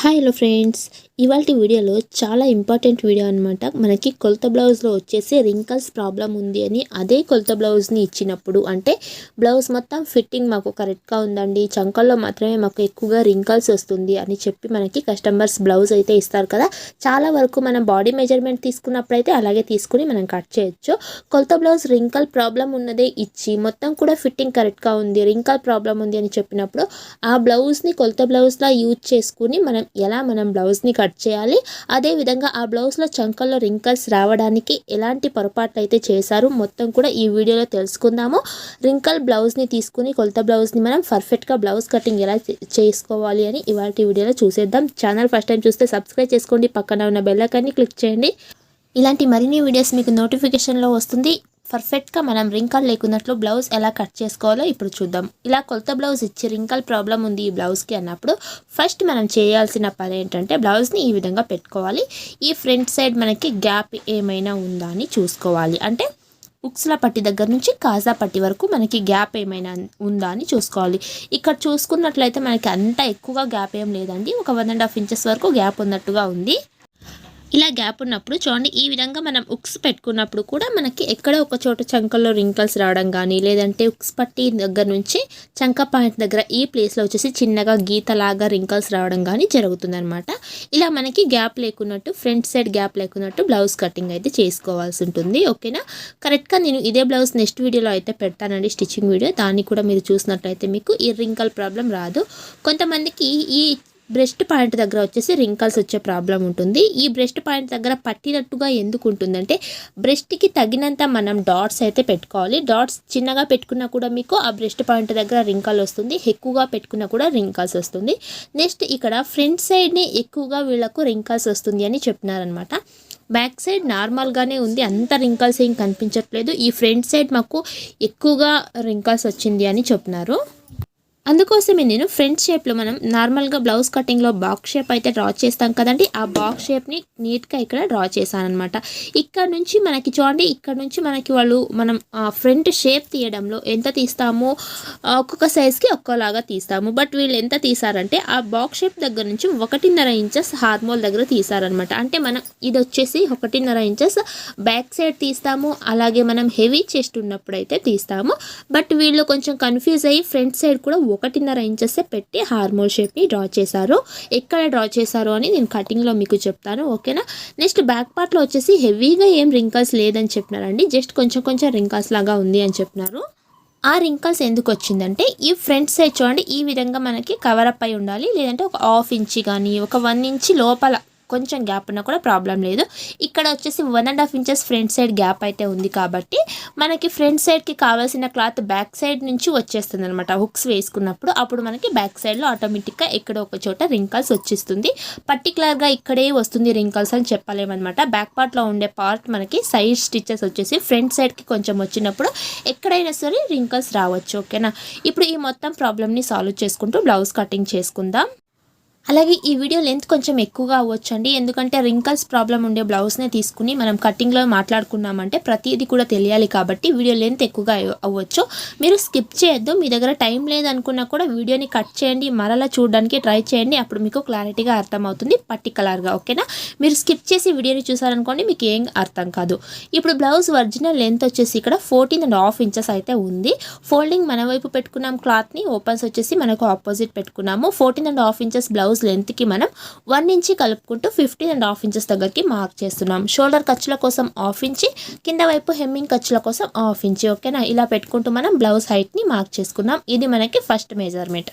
Hi hello friends ఇవాళ వీడియోలో చాలా ఇంపార్టెంట్ వీడియో అనమాట మనకి కొలత బ్లౌజ్లో వచ్చేసి రింకల్స్ ప్రాబ్లం ఉంది అని అదే కొలత బ్లౌజ్ని ఇచ్చినప్పుడు అంటే బ్లౌజ్ మొత్తం ఫిట్టింగ్ మాకు కరెక్ట్గా ఉందండి. చంకల్లో మాత్రమే మాకు ఎక్కువగా రింకల్స్ వస్తుంది అని చెప్పి మనకి కస్టమర్స్ బ్లౌజ్ అయితే ఇస్తారు కదా. చాలా వరకు మనం బాడీ మెజర్మెంట్ తీసుకున్నప్పుడైతే అలాగే తీసుకుని మనం కట్ చేయొచ్చు. కొలత బ్లౌజ్ రింకల్ ప్రాబ్లం ఉన్నదే ఇచ్చి మొత్తం కూడా ఫిట్టింగ్ కరెక్ట్గా ఉంది రింకల్ ప్రాబ్లం ఉంది అని చెప్పినప్పుడు ఆ బ్లౌజ్ని కొలత బ్లౌజ్లా యూజ్ చేసుకుని మనం ఎలా మనం బ్లౌజ్ని కట్ చేయాలి అదేవిధంగా ఆ బ్లౌజ్లో చంకల్లో రింకల్స్ రావడానికి ఎలాంటి పొరపాట్లు అయితే చేశారు మొత్తం కూడా ఈ వీడియోలో తెలుసుకుందాము. రింకల్ బ్లౌజ్ని తీసుకుని కొలత బ్లౌజ్ని మనం పర్ఫెక్ట్గా బ్లౌజ్ కటింగ్ ఎలా చేసుకోవాలి అని ఇవాళ వీడియోలో చూసేద్దాం. ఛానల్ ఫస్ట్ టైం చూస్తే సబ్స్క్రైబ్ చేసుకోండి పక్కన ఉన్న బెల్లకాన్ని క్లిక్ చేయండి. ఇలాంటి మరిన్ని వీడియోస్ మీకు నోటిఫికేషన్లో వస్తుంది. పర్ఫెక్ట్గా మనం రింకల్ లేకున్నట్లు బ్లౌజ్ ఎలా కట్ చేసుకోవాలో ఇప్పుడు చూద్దాం. ఇలా కొలత బ్లౌజ్ ఇచ్చి రింకల్ ప్రాబ్లం ఉంది ఈ బ్లౌజ్కి అన్నప్పుడు ఫస్ట్ మనం చేయాల్సిన పని ఏంటంటే బ్లౌజ్ని ఈ విధంగా పెట్టుకోవాలి. ఈ ఫ్రంట్ సైడ్ మనకి గ్యాప్ ఏమైనా ఉందా అని చూసుకోవాలి. అంటే ఉక్స్ల పట్టి దగ్గర నుంచి కాజా పట్టి వరకు మనకి గ్యాప్ ఏమైనా ఉందా అని చూసుకోవాలి. ఇక్కడ చూసుకున్నట్లయితే మనకి అంత ఎక్కువగా గ్యాప్ ఏం లేదండి. ఒక వన్ అండ్ హాఫ్ ఇంచెస్ వరకు గ్యాప్ ఉన్నట్టుగా ఉంది. ఇలా గ్యాప్ ఉన్నప్పుడు చూడండి ఈ విధంగా మనం ఉక్స్ పెట్టుకున్నప్పుడు కూడా మనకి ఎక్కడో ఒక చోట చంకల్లో రింకల్స్ రావడం కానీ లేదంటే ఉక్స్ పట్టి దగ్గర నుంచి చంక పాయింట్ దగ్గర ఈ ప్లేస్లో వచ్చేసి చిన్నగా గీతలాగా రింకల్స్ రావడం కానీ జరుగుతుందనమాట ఇలా మనకి గ్యాప్ లేకున్నట్టు ఫ్రంట్ సైడ్ గ్యాప్ లేకున్నట్టు బ్లౌజ్ కటింగ్ అయితే చేసుకోవాల్సి ఉంటుంది ఓకేనా కరెక్ట్గా నేను ఇదే బ్లౌజ్ నెక్స్ట్ వీడియోలో అయితే పెడతానండి స్టిచ్చింగ్ వీడియో దాన్ని కూడా మీరు చూసినట్లయితే మీకు ఈ రింకల్ ప్రాబ్లం రాదు. కొంతమందికి ఈ బ్రెస్ట్ పాయింట్ దగ్గర వచ్చేసి రింకల్స్ వచ్చే ప్రాబ్లం ఉంటుంది. ఈ బ్రెస్ట్ పాయింట్ దగ్గర పట్టినట్టుగా ఎందుకు ఉంటుందంటే బ్రెస్ట్కి తగినంత మనం డాట్స్ అయితే పెట్టుకోవాలి. డాట్స్ చిన్నగా పెట్టుకున్నా కూడా మీకు ఆ బ్రెస్ట్ పాయింట్ దగ్గర రింకల్ వస్తుంది. ఎక్కువగా పెట్టుకున్నా కూడా రింకల్స్ వస్తుంది. నెక్స్ట్ ఇక్కడ ఫ్రంట్ సైడ్ని ఎక్కువగా వీళ్ళకు రింకల్స్ వస్తుంది అని చెప్పినారనమాట బ్యాక్ సైడ్ నార్మల్గానే ఉంది. అంత రింకల్స్ ఏం కనిపించట్లేదు. ఈ ఫ్రంట్ సైడ్ మాకు ఎక్కువగా రింకల్స్ వచ్చింది అని చెప్పినారు అందుకోసమే నేను ఫ్రంట్ షేప్లో మనం నార్మల్గా బ్లౌజ్ కటింగ్లో బాక్స్ షేప్ అయితే డ్రా చేస్తాం కదండి ఆ బాక్స్ షేప్ని నీట్గా ఇక్కడ డ్రా చేశానమాట ఇక్కడ నుంచి మనకి చూడండి ఇక్కడ నుంచి మనకి వాళ్ళు మనం ఫ్రంట్ షేప్ తీయడంలో ఎంత తీస్తామో ఒక్కొక్క సైజ్కి ఒక్కోలాగా తీస్తాము. బట్ వీళ్ళు ఎంత తీసారంటే ఆ బాక్స్ షేప్ దగ్గర నుంచి ఒకటిన్నర ఇంచెస్ హార్మోల్ దగ్గర తీసారనమాట అంటే మనం ఇది వచ్చేసి ఒకటిన్నర ఇంచెస్ బ్యాక్ సైడ్ తీస్తాము అలాగే మనం హెవీ చెస్ట్ ఉన్నప్పుడు అయితే తీస్తాము. బట్ వీళ్ళు కొంచెం కన్ఫ్యూజ్ అయ్యి ఫ్రంట్ సైడ్ కూడా ఒకటిన్నర ఇంచెస్ పెట్టి హార్మోల్ షేప్ని డ్రా చేశారు. ఎక్కడ డ్రా చేశారు అని నేను కటింగ్లో మీకు చెప్తాను ఓకేనా? నెక్స్ట్ బ్యాక్ పార్ట్లో వచ్చేసి హెవీగా ఏం రింకల్స్ లేదని చెప్పినారండి. జస్ట్ కొంచెం కొంచెం రింకల్స్ లాగా ఉంది అని చెప్పినారు. ఆ రింకల్స్ ఎందుకు వచ్చిందంటే ఈ ఫ్రంట్ సైడ్ చూడండి ఈ విధంగా మనకి కవర్ అప్ అయి ఉండాలి. లేదంటే ఒక హాఫ్ ఇంచి కానీ ఒక వన్ ఇంచి లోపల కొంచెం గ్యాప్ ఉన్నా కూడా ప్రాబ్లం లేదు. ఇక్కడ వచ్చేసి one and half inches front side gap అయితే ఉంది కాబట్టి మనకి ఫ్రంట్ సైడ్కి కావాల్సిన క్లాత్ బ్యాక్ సైడ్ నుంచి వచ్చేస్తుంది అనమాట హుక్స్ వేసుకున్నప్పుడు అప్పుడు మనకి బ్యాక్ సైడ్లో ఆటోమేటిక్గా ఎక్కడో ఒక చోట రింకల్స్ వచ్చేస్తుంది. పర్టికులర్గా ఇక్కడే వస్తుంది రింకల్స్ అని చెప్పలేమన్నమాట. బ్యాక్ పార్ట్లో ఉండే పార్ట్ మనకి సైడ్ స్టిచ్చెస్ వచ్చేసి ఫ్రంట్ సైడ్కి కొంచెం వచ్చినప్పుడు ఎక్కడైనా సరే రింకల్స్ రావచ్చు ఓకేనా ఇప్పుడు ఈ మొత్తం ప్రాబ్లమ్ని సాల్వ్ చేసుకుంటూ బ్లౌజ్ కటింగ్ చేసుకుందాం. అలాగే ఈ వీడియో లెంత్ కొంచెం ఎక్కువగా అవ్వచ్చండి. ఎందుకంటే రింకల్స్ ప్రాబ్లం ఉండే బ్లౌజ్నే తీసుకుని మనం కటింగ్లో మాట్లాడుకున్నామంటే ప్రతిదీ కూడా తెలియాలి కాబట్టి వీడియో లెంత్ ఎక్కువగా అవ్వచ్చు. మీరు స్కిప్ చేయొద్దు. మీ దగ్గర టైం లేదనుకున్నా కూడా వీడియోని కట్ చేయండి. మరలా చూడడానికి ట్రై చేయండి. అప్పుడు మీకు క్లారిటీగా అర్థమవుతుంది పర్టికులర్గా ఓకేనా మీరు స్కిప్ చేసి వీడియోని చూసారనుకోండి మీకు ఏం అర్థం కాదు. ఇప్పుడు బ్లౌజ్ ఒరిజినల్ లెంత్ వచ్చేసి ఇక్కడ ఫోర్టీన్ అండ్ హాఫ్ ఇంచెస్ అయితే ఉంది. ఫోల్డింగ్ మన వైపు పెట్టుకున్నాం క్లాత్ని ఓపెన్స్ వచ్చేసి మనకు ఆపోజిట్ పెట్టుకున్నాము. Fourteen and half inches blouse లెంత్కి మనం వన్ ఇంచి కలుపుకుంటూ ఫిఫ్టీన్ అండ్ హాఫ్ ఇంచెస్ దగ్గరికి మార్క్ చేస్తున్నాం. షోల్డర్ ఖర్చుల కోసం హాఫ్ ఇంచి కింద వైపు హెమ్మింగ్ ఖర్చుల కోసం హాఫ్ ఇంచి ఓకేనా ఇలా పెట్టుకుంటూ మనం బ్లౌజ్ హైట్ని మార్క్ చేసుకున్నాం. ఇది మనకి ఫస్ట్ మెజర్మెంట్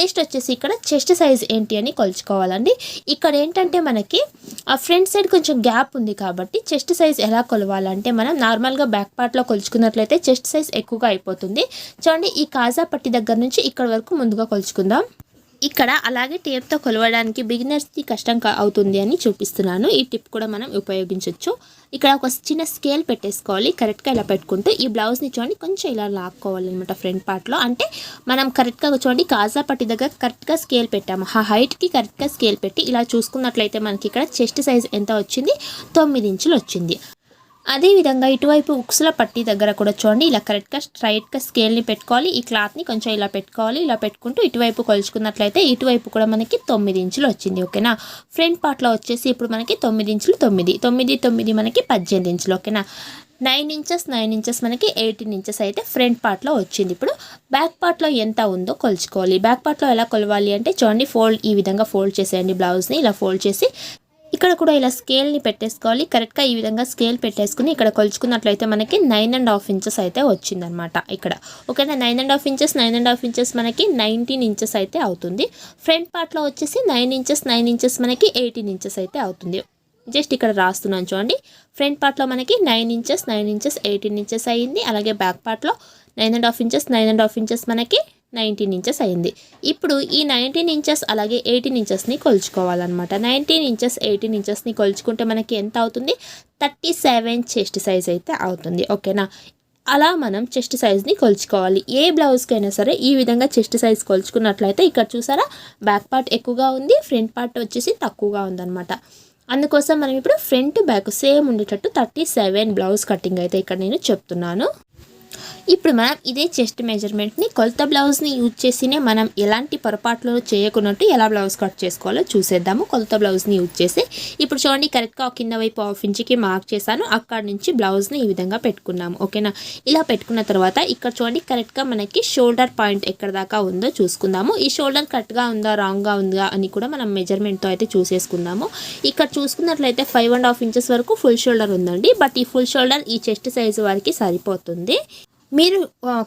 నెక్స్ట్ వచ్చేసి ఇక్కడ చెస్ట్ సైజ్ ఏంటి అని కొలుచుకోవాలండి. ఇక్కడ ఏంటంటే మనకి ఆ ఫ్రంట్ సైడ్ కొంచెం గ్యాప్ ఉంది కాబట్టి చెస్ట్ సైజ్ ఎలా కొలవాలంటే మనం నార్మల్గా బ్యాక్ పార్ట్లో కొలుచుకున్నట్లయితే చెస్ట్ సైజ్ ఎక్కువగా అయిపోతుంది. చూడండి ఈ కాజా పట్టి దగ్గర నుంచి ఇక్కడ వరకు ముందుగా కొలుచుకుందాం. ఇక్కడ అలాగే టేప్తో కొలవడానికి బిగినర్స్కి కష్టం అవుతుంది అని చూపిస్తున్నాను. ఈ టిప్ కూడా మనం ఉపయోగించవచ్చు ఇక్కడ ఒక చిన్న స్కేల్ పెట్టేసుకోవాలి. కరెక్ట్గా ఇలా పెట్టుకుంటూ ఈ బ్లౌజ్ని చూడండి కొంచెం ఇలా లాక్కోవాలన్నమాట ఫ్రంట్ పార్ట్లో అంటే మనం కరెక్ట్గా చూడండి కాజా పట్టి దగ్గర కరెక్ట్గా స్కేల్ పెట్టాము. ఆ హైట్కి కరెక్ట్గా స్కేల్ పెట్టి ఇలా చూసుకున్నట్లయితే మనకి ఇక్కడ చెస్ట్ సైజ్ ఎంత వచ్చింది? తొమ్మిది ఇంచులు వచ్చింది. అదేవిధంగా ఇటువైపు ఉక్సుల పట్టి దగ్గర కూడా చూడండి ఇలా కరెక్ట్గా స్ట్రైట్గా స్కేల్ని పెట్టుకోవాలి. ఈ క్లాత్ని కొంచెం ఇలా పెట్టుకోవాలి ఇలా పెట్టుకుంటూ ఇటువైపు కొలుచుకున్నట్లయితే ఇటువైపు కూడా మనకి తొమ్మిది ఇంచులు వచ్చింది ఓకేనా? ఫ్రంట్ పార్ట్లో వచ్చేసి ఇప్పుడు మనకి తొమ్మిది ఇంచులు తొమ్మిది తొమ్మిది తొమ్మిది మనకి పద్దెనిమిది ఇంచులు ఓకేనా? నైన్ ఇంచెస్ నైన్ ఇంచెస్ మనకి ఎయిటీన్ ఇంచెస్ అయితే ఫ్రంట్ పార్ట్లో వచ్చింది. ఇప్పుడు బ్యాక్ పార్ట్లో ఎంత ఉందో కొలుచుకోవాలి. బ్యాక్ పార్ట్లో ఎలా కొలవాలి అంటే చూడండి ఫోల్డ్ ఈ విధంగా ఫోల్డ్ చేసేయండి బ్లౌజ్ని ఇలా ఫోల్డ్ చేసి ఇక్కడ కూడా ఇలా స్కేల్ని పెట్టేసుకోవాలి. కరెక్ట్గా ఈ విధంగా స్కేల్ పెట్టేసుకుని ఇక్కడ కొలుచుకున్నట్లయితే మనకి నైన్ అండ్ హాఫ్ ఇంచెస్ అయితే వచ్చిందనమాట ఇక్కడ. ఓకేనా nine and half inches nine and half inches మనకి నైన్టీన్ ఇంచెస్ అయితే అవుతుంది. ఫ్రంట్ పార్ట్లో వచ్చేసి నైన్ ఇంచెస్ నైన్ ఇంచెస్ మనకి ఎయిటీన్ ఇంచెస్ అయితే అవుతుంది. జస్ట్ ఇక్కడ రాస్తున్నాను చూడండి. ఫ్రంట్ పార్ట్లో మనకి nine inches nine inches eighteen inches అయ్యింది అలాగే బ్యాక్ పార్ట్లో nine and half inches nine and half inches మనకి నైన్టీన్ ఇంచెస్ అయింది. ఇప్పుడు ఈ నైన్టీన్ ఇంచెస్ అలాగే ఎయిటీన్ ఇంచెస్ని కొలుచుకోవాలన్నమాట. నైన్టీన్ ఇంచెస్ ఎయిటీన్ ఇంచెస్ని కొలుచుకుంటే మనకి ఎంత అవుతుంది? థర్టీ సెవెన్ చెస్ట్ సైజ్ అయితే అవుతుంది. ఓకేనా? అలా మనం చెస్ట్ సైజ్ని కొలుచుకోవాలి. ఏ బ్లౌజ్కి అయినా సరే ఈ విధంగా చెస్ట్ సైజ్ కొలుచుకున్నట్లయితే ఇక్కడ చూసారా? బ్యాక్ పార్ట్ ఎక్కువగా ఉంది ఫ్రంట్ పార్ట్ వచ్చేసి తక్కువగా ఉందన్నమాట. అందుకోసం మనం ఇప్పుడు ఫ్రంట్ బ్యాక్ సేమ్ ఉండేటట్టు థర్టీ సెవెన్ బ్లౌజ్ కటింగ్ అయితే ఇక్కడ నేను చెప్తున్నాను. ఇప్పుడు మనం ఇదే చెస్ట్ మెజర్మెంట్ని కొలత బ్లౌజ్ని యూజ్ చేసినే మనం ఎలాంటి పొరపాట్లు చేయకున్నట్టు ఎలా బ్లౌజ్ కట్ చేసుకోవాలో చూసేద్దాము. కొలత బ్లౌజ్ని యూజ్ చేసి ఇప్పుడు చూడండి కరెక్ట్గా కింద వైపు హాఫ్ ఇంచ్కి మార్క్ చేశాను. అక్కడ నుంచి బ్లౌజ్ని ఈ విధంగా పెట్టుకున్నాము. ఓకేనా? ఇలా పెట్టుకున్న తర్వాత ఇక్కడ చూడండి కరెక్ట్గా మనకి షోల్డర్ పాయింట్ ఎక్కడ దాకా ఉందో చూసుకుందాము. ఈ షోల్డర్ కరెక్ట్గా ఉందా రాంగ్గా ఉందా అని కూడా మనం మెజర్మెంట్తో అయితే చూసేసుకుందాము. ఇక్కడ చూసుకున్నట్లయితే ఫైవ్ అండ్ హాఫ్ ఇంచెస్ వరకు ఫుల్ షోల్డర్ ఉందండి. బట్ ఈ ఫుల్ షోల్డర్ ఈ చెస్ట్ సైజు వారికి సరిపోతుంది. మీరు